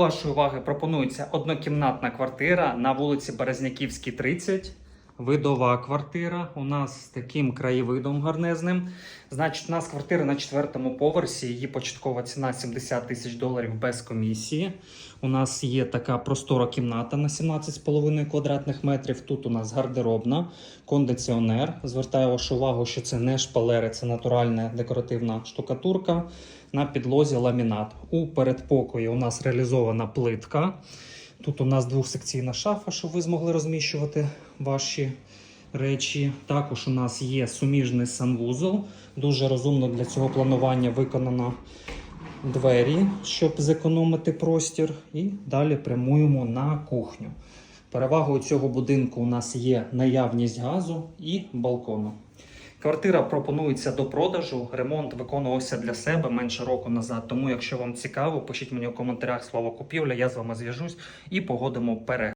Вашої уваги пропонується однокімнатна квартира на вулиці Березняківській, 30. Видова квартира. У нас з таким краєвидом гарнезним. Значить, у нас квартира на четвертому поверсі. Її початкова ціна 70 тисяч доларів без комісії. У нас є така простора кімната на 17,5 квадратних метрів. Тут у нас гардеробна, кондиціонер. Звертаю вашу увагу, що це не шпалери, це натуральна декоративна штукатурка. На підлозі ламінат. У передпокої у нас реалізована плитка. Тут у нас двохсекційна шафа, щоб ви змогли розміщувати ваші речі. Також у нас є суміжний санвузол. Дуже розумно для цього планування виконано двері, щоб зекономити простір. І далі прямуємо на кухню. Перевагою цього будинку у нас є наявність газу і балкону. Квартира пропонується до продажу. Ремонт виконувався для себе менше року назад. Тому, якщо вам цікаво, пишіть мені у коментарях слово купівля, я з вами зв'яжусь і погодимо перегляд.